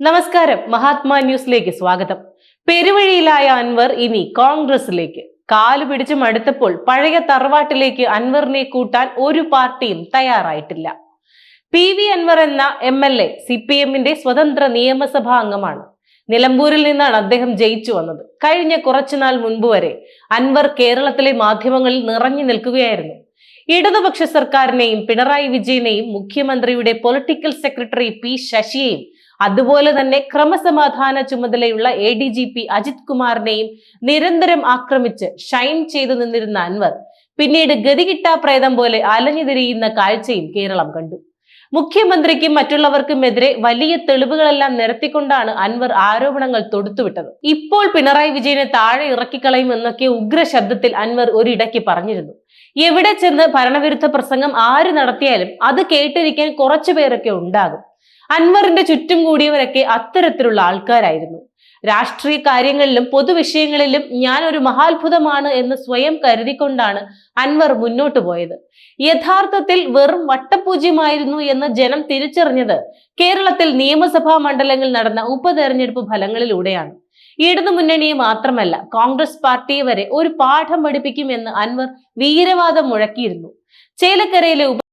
നമസ്കാരം. മഹാത്മാ ന്യൂസിലേക്ക് സ്വാഗതം. പെരുവഴിയിലായ അൻവർ ഇനി കോൺഗ്രസിലേക്ക്. കാൽ പിടിച്ച് മടുത്തപ്പോൾ പഴയ തറവാട്ടിലേക്ക് അൻവറിനെ കൂട്ടാൻ ഒരു പാർട്ടിയും തയ്യാറായിട്ടില്ല. പി വി അൻവർ എന്ന M L A C P എമ്മിന്റെ സ്വതന്ത്ര നിയമസഭാ അംഗമാണ്. നിലമ്പൂരിൽ നിന്നാണ് അദ്ദേഹം ജയിച്ചു വന്നത്. കഴിഞ്ഞ കുറച്ചുനാൾ മുൻപ് വരെ അൻവർ കേരളത്തിലെ മാധ്യമങ്ങളിൽ നിറഞ്ഞു നിൽക്കുകയായിരുന്നു. ഇടതുപക്ഷ സർക്കാരിനെയും പിണറായി വിജയനെയും മുഖ്യമന്ത്രിയുടെ പൊളിറ്റിക്കൽ സെക്രട്ടറി പി ശശിയെയും അതുപോലെ തന്നെ ക്രമസമാധാന ചുമതലയുള്ള A D G P Ajith കുമാറിനെയും നിരന്തരം ആക്രമിച്ച് ഷൈൻ ചെയ്തു നിന്നിരുന്ന അൻവർ പിന്നീട് ഗതികിട്ടാ പ്രേതം പോലെ അലഞ്ഞുതിരിയുന്ന കാഴ്ചയും കേരളം കണ്ടു. മുഖ്യമന്ത്രിക്കും മറ്റുള്ളവർക്കുമെതിരെ വലിയ തെളിവുകളെല്ലാം നിരത്തിക്കൊണ്ടാണ് അൻവർ ആരോപണങ്ങൾ തൊടുത്തുവിട്ടത്. ഇപ്പോൾ പിണറായി വിജയനെ താഴെ ഇറക്കിക്കളയും എന്നൊക്കെ ഉഗ്ര ശബ്ദത്തിൽ അൻവർ ഒരിടയ്ക്ക് പറഞ്ഞിരുന്നു. എവിടെ ചെന്ന് ഭരണവിരുദ്ധ പ്രസംഗം ആര് നടത്തിയാലും അത് കേട്ടിരിക്കാൻ കുറച്ചു പേരൊക്കെ ഉണ്ടാകും. അൻവറിന്റെ ചുറ്റും കൂടിയവരൊക്കെ അത്തരത്തിലുള്ള ആൾക്കാരായിരുന്നു. രാഷ്ട്രീയ കാര്യങ്ങളിലും പൊതുവിഷയങ്ങളിലും ഞാൻ ഒരു മഹാത്ഭുതമാണ് എന്ന് സ്വയം കരുതിക്കൊണ്ടാണ് അൻവർ മുന്നോട്ടു പോയത്. യഥാർത്ഥത്തിൽ വെറും വട്ടപൂജ്യമായിരുന്നു എന്ന് ജനം തിരിച്ചറിഞ്ഞത് കേരളത്തിൽ നിയമസഭാ മണ്ഡലങ്ങൾ നടന്ന ഉപതെരഞ്ഞെടുപ്പ് ഫലങ്ങളിലൂടെയാണ്. ഇടതു മുന്നണിയെ മാത്രമല്ല കോൺഗ്രസ് പാർട്ടി വരെ ഒരു പാഠം പഠിപ്പിക്കുമെന്ന് അൻവർ വീരവാദം മുഴക്കിയിരുന്നു. ചേലക്കരയിലെ